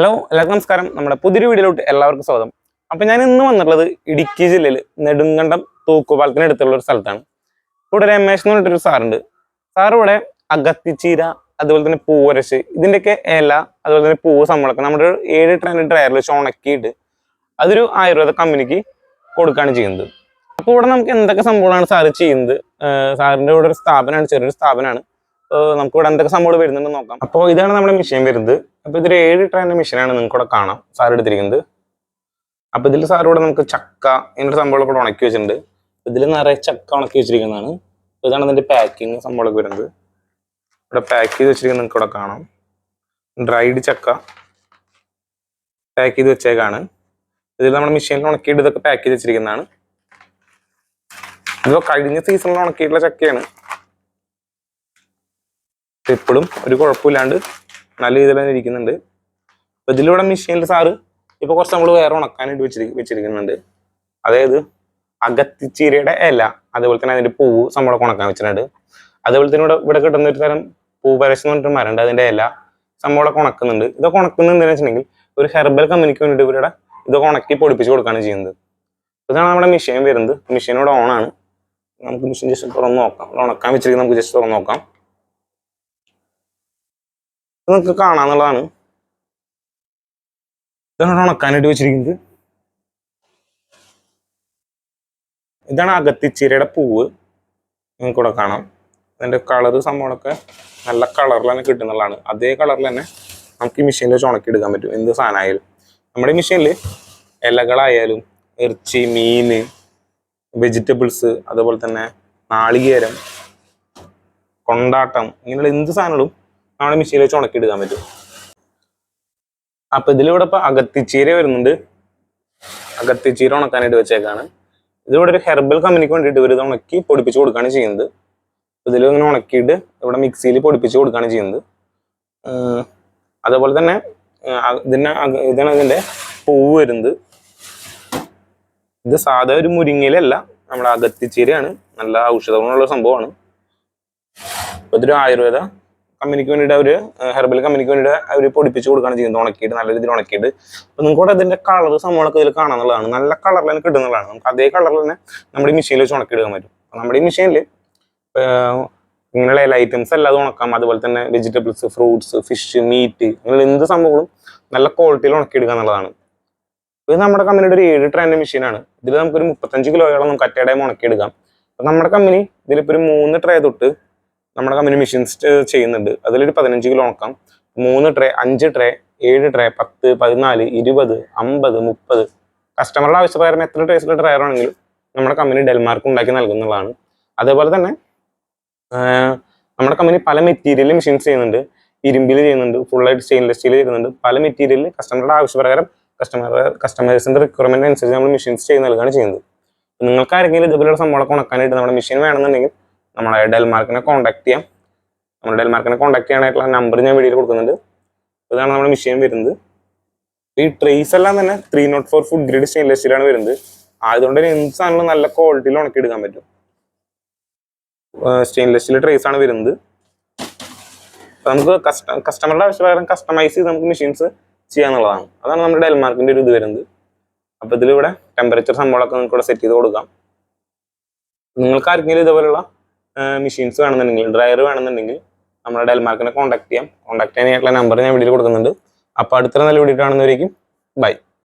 Hello എല്ലാവർക്കും നമസ്കാരം. നമ്മുടെ പുതിയൊരു വീഡിയോയിലോട്ട് എല്ലാവർക്കും സ്വാഗതം. അപ്പൊ ഞാൻ ഇന്ന് വന്നിട്ടുള്ളത് ഇടുക്കി ജില്ലയിൽ നെടുങ്കണ്ടം തൂക്കുപാലത്തിന് അടുത്തുള്ള ഒരു സ്ഥലത്താണ്. ഇവിടെ രമേശ് എന്ന് പറഞ്ഞിട്ടൊരു സാറുണ്ട്. സാർ ഇവിടെ അകത്തിച്ചീര അതുപോലെ തന്നെ പൂവരശ് ഇതിന്റെയൊക്കെ ഇല അതുപോലെ തന്നെ പൂവ് സമ്മളൊക്കെ നമ്മുടെ ഒരു ഏഴ് ട്രെയിൻ ഡ്രയറിൽ ഉണക്കിയിട്ട് അതൊരു ആയുർവേദ കമ്പനിക്ക് കൊടുക്കുകയാണ് ചെയ്യുന്നത്. അപ്പോൾ ഇവിടെ നമുക്ക് എന്തൊക്കെ സംഭവമാണ് സാറ് ചെയ്യുന്നത്? സാറിന്റെ ഇവിടെ ഒരു സ്ഥാപനമാണ് ചെറിയൊരു സ്ഥാപനമാണ്. നമുക്ക് ഇവിടെ എന്തൊക്കെ സംഭവം വരുന്നുണ്ടെന്ന് നോക്കാം. അപ്പോൾ ഇതാണ് നമ്മുടെ മെഷീൻ വരുന്നത്. അപ്പോൾ ഇതൊരു ഏഴ് ട്രെയിന്റെ മെഷീനാണ് നിങ്ങൾക്ക് ഇവിടെ കാണാം. സാർ എടുത്തിരിക്കുന്നത്. അപ്പോൾ ഇതിൽ സാർ ഇവിടെ നമുക്ക് ചക്ക ഇങ്ങനത്തെ സംഭവം കൂടെ ഉണക്കി വെച്ചിട്ടുണ്ട്. ഇതിൽ നിറയെ ചക്ക ഉണക്കി വെച്ചിരിക്കുന്നതാണ്. ഇതാണ് ഇതിന്റെ പാക്കിങ് സംഭവമൊക്കെ വരുന്നത്. ഇവിടെ പാക്ക് ചെയ്ത് വെച്ചിരിക്കുന്നത് നിങ്ങൾക്ക് ഇവിടെ കാണാം. ഡ്രൈഡ് ചക്ക പാക്ക് ചെയ്ത് വെച്ചേക്കാണ്. ഇതിൽ നമ്മുടെ മെഷീനിൽ ഉണക്കിയിട്ട് ഇതൊക്കെ പാക്ക് ചെയ്ത് വെച്ചിരിക്കുന്നതാണ്. ഇതൊക്കെ കഴിഞ്ഞ സീസണിൽ ഉണക്കിയിട്ടുള്ള ചക്കയാണ്. ഇപ്പോഴും ഒരു കുഴപ്പമില്ലാണ്ട് നല്ല രീതിയിൽ തന്നെ ഇരിക്കുന്നുണ്ട്. അപ്പൊ ഇതിലൂടെ മെഷീനിൽ സാറ് ഇപ്പൊ കുറച്ച് നമ്മൾ വേറെ ഉണക്കാനായിട്ട് വെച്ചിരി വെച്ചിരിക്കുന്നുണ്ട്. അതായത് അകത്തിച്ചീരയുടെ ഇല അതേപോലെ തന്നെ അതിന്റെ പൂവ് നമ്മൾ ഉണക്കാൻ വെച്ചിട്ടുണ്ട്. അതേപോലെ തന്നെ ഇവിടെ ഇവിടെ കിട്ടുന്ന ഒരു തരം പൂവരശ് എന്ന് പറഞ്ഞിട്ട് മരണ്ട് അതിന്റെ ഇല സംഭവമൊക്കെ ഉണക്കുന്നുണ്ട്. ഇതൊക്കെ ഉണക്കുന്നത് എന്താണെന്ന് വെച്ചിട്ടുണ്ടെങ്കിൽ ഒരു ഹെർബൽ കമ്പനിക്ക് വേണ്ടിയിട്ട് ഇവരുടെ ഇതൊക്കെ ഉണക്കി പൊടിപ്പിച്ച് കൊടുക്കുകയാണ് ചെയ്യുന്നത്. ഇതാണ് നമ്മുടെ മെഷീൻ വരുന്നത്. മെഷീൻ ഇവിടെ ഓണാണ് നമുക്ക് മെഷീൻ ജസ്റ്റ് തുറന്ന് നോക്കാം. ഉണക്കാൻ വെച്ചിരിക്കുന്നത് നമുക്ക് ജസ്റ്റ് തുറന്ന് നോക്കാം. നിങ്ങൾക്ക് കാണാന്നുള്ളതാണ്. ഇതാണ് ഉണക്കാനായിട്ട് വെച്ചിരിക്കുന്നത്? ഇതാണ് അകത്തിച്ചീരയുടെ പൂവ്. നിങ്ങൾക്ക് ഇവിടെ കാണാം. അതിന്റെ കളർ സംഭവങ്ങളൊക്കെ നല്ല കളറിൽ തന്നെ കിട്ടുന്നതാണ് അതേ കളറിൽ തന്നെ നമുക്ക് ഈ മെഷീനിൽ വെച്ച് ഉണക്കി എടുക്കാൻ പറ്റും. എന്ത് സാധനമായാലും. നമ്മുടെ മെഷീനിൽ ഇലകളായാലും ഇറച്ചി മീൻ വെജിറ്റബിൾസ് അതുപോലെ തന്നെ നാളികേരം കൊണ്ടാട്ടം ഇങ്ങനെയുള്ള എന്ത് സാധനങ്ങളും നമ്മുടെ മെഷീനിൽ വെച്ച് ഉണക്കി എടുക്കാൻ പറ്റും. അപ്പൊ ഇതിലിവിടെ ഇപ്പൊ അകത്തിച്ചീര വരുന്നുണ്ട്. അകത്തിച്ചീര ഉണക്കാനായിട്ട് വെച്ചേക്കാണ്. ഇതിവിടെ ഒരു ഹെർബൽ കമ്പനിക്ക് വേണ്ടിയിട്ട് ഇവർ ഇത് ഉണക്കി പൊടിപ്പിച്ച് കൊടുക്കുകയാണ് ചെയ്യുന്നത്. ഇതിൽ ഇങ്ങനെ ഉണക്കിയിട്ട് ഇവിടെ മിക്സിയിൽ പൊടിപ്പിച്ച് കൊടുക്കുകയാണ് ചെയ്യുന്നത്. അതേപോലെ തന്നെ ഇതിന് ഇതാണ് ഇതിന്റെ പൂവ് വരുന്നത്. ഇത് സാധാ ഒരു മുരിങ്ങയിലല്ല നമ്മുടെ അകത്തിച്ചീരയാണ്. നല്ല ഔഷധ ഗുണമുള്ള സംഭവമാണ് ഇതൊരു ആയുർവേദ കമ്പനിക്ക് വേണ്ടിയിട്ട് അവർ ഹെർബൽ കമ്പനിക്ക് വേണ്ടിയിട്ട് അവർ പൊടിപ്പിച്ച് കൊടുക്കുകയാണ് ചെയ്യുന്നത്. ഉണക്കിയിട്ട് നല്ല രീതിയിൽ ഉണക്കിയിട്ട്. അപ്പൊ നിങ്ങൾക്ക് ഇതിന്റെ കളർ സംഭവങ്ങളൊക്കെ ഇതിൽ കാണാന്നുള്ളതാണ് നല്ല കളറിൽ തന്നെ കിട്ടുന്നതാണ് നമുക്ക് അതേ കളറിൽ തന്നെ നമ്മുടെ ഈ മെഷീനിൽ വെച്ച് ഉണക്കിയെടുക്കാൻ പറ്റും. നമ്മുടെ ഈ മെഷീനിൽ ഇങ്ങനെയുള്ള ഐറ്റംസ് അല്ലാതെ ഉണക്കാം. അതുപോലെ തന്നെ വെജിറ്റബിൾസ് ഫ്രൂട്ട്സ് ഫിഷ് മീറ്റ് അങ്ങനെ എന്ത് സംഭവങ്ങളും നല്ല ക്വാളിറ്റിയിൽ ഉണക്കിയെടുക്കുക എന്നുള്ളതാണ്. ഇത് നമ്മുടെ കമ്പനിയുടെ ഒരു ഏഴ് ട്രെൻഡ് മെഷീനാണ് ഇതിൽ നമുക്കൊരു മുപ്പത്തഞ്ച് കിലോയോളം നമുക്ക് അറ്റ ടൈം ഉണക്കിയെടുക്കാം നമ്മുടെ കമ്പനി ഇതിലിപ്പോൾ ഒരു മൂന്ന് ട്രേ തൊട്ട് നമ്മുടെ കമ്പനി മെഷീൻസ് ചെയ്യുന്നുണ്ട്. അതിലൊരു പതിനഞ്ച് കിലോ ഉണക്കാം. മൂന്ന് ട്രേ അഞ്ച് ട്രേ ഏഴ് ട്രേ പത്ത് പതിനാല് ഇരുപത് അമ്പത് മുപ്പത്. കസ്റ്റമറുടെ ആവശ്യപ്രകാരം എത്ര ട്രേസിലെ ഡ്രയർ ആണെങ്കിലും നമ്മുടെ കമ്പനി ഡെൽമാർക്ക് ഉണ്ടാക്കി നൽകുന്നതാണ്. അതേപോലെ തന്നെ നമ്മുടെ കമ്പനി പല മെറ്റീരിയൽ മെഷീൻസ് ചെയ്യുന്നുണ്ട്. ഇരുമ്പിൽ ചെയ്യുന്നുണ്ട് ഫുള്ളായിട്ട് സ്റ്റെയിൻലെസ് സ്റ്റീൽ ചെയ്യുന്നുണ്ട്. പല മെറ്റീരിയലിൽ കസ്റ്റമറുടെ ആവശ്യപ്രകാരം കസ്റ്റമർ കസ്റ്റമേഴ്സിന്റെ റിക്വയർമെന്റ് അനുസരിച്ച് നമ്മൾ മെഷീൻസ് ചെയ്ത് നൽകുകയാണ് ചെയ്യുന്നത്. നിങ്ങൾക്ക് ആരെങ്കിലും ഇതുപോലുള്ള സംഭവങ്ങളൊക്കെ ഉണക്കാനായിട്ട് നമ്മുടെ മെഷീൻ വേണമെന്നുണ്ടെങ്കിൽ നമ്മളെ ഡെൽമാർക്കിനെ കോൺടാക്ട് ചെയ്യാം. നമ്മുടെ ഡെൽമാർക്കിനെ കോൺടാക്ട് ചെയ്യാനായിട്ടുള്ള നമ്പർ ഞാൻ വീഡിയോയിൽ കൊടുക്കുന്നുണ്ട്. ഇതാണ് നമ്മുടെ മെഷീൻ വരുന്നത്. ഈ ട്രേസ് എല്ലാം തന്നെ three not four food grade stainless സ്റ്റീലാണ് വരുന്നത്. ആയതുകൊണ്ട് തന്നെ എന്ത് നല്ല ക്വാളിറ്റിയിൽ ഉണക്കി എടുക്കാൻ പറ്റും. സ്റ്റെയിൻലെസ് സ്റ്റീൽ ട്രേസ് ആണ് വരുന്നത്. നമുക്ക് കസ്റ്റ കസ്റ്റമറുടെ ആവശ്യപ്രകാരം കസ്റ്റമൈസ് ചെയ്ത് നമുക്ക് മെഷീൻസ് ചെയ്യാന്നുള്ളതാണ്. അതാണ് നമ്മുടെ ഡെൽമാർക്കിന്റെ ഒരു ഇത് വരുന്നത്. അപ്പോൾ ഇതിലിവിടെ ടെമ്പറേച്ചർ സംഭവമൊക്കെ നിങ്ങൾക്ക് ഇവിടെ സെറ്റ് ചെയ്ത് കൊടുക്കാം. നിങ്ങൾക്ക് ആർക്കെങ്കിലും ഇതുപോലുള്ള മെഷീൻസ് വേണമെന്നുണ്ടെങ്കിൽ ഡ്രയർ വേണമെന്നുണ്ടെങ്കിൽ നമ്മുടെ ഡെൽമാർക്കിനെ കോൺടാക്ട് ചെയ്യാം. കോൺടാക്ട് ചെയ്യാനായിട്ടുള്ള നമ്പർ ഞാൻ വീഡിയോയിൽ കൊടുക്കുന്നുണ്ട്. അപ്പോൾ അടുത്ത നല്ല വീഡിയോ കാണുന്നവരേക്കും ബൈ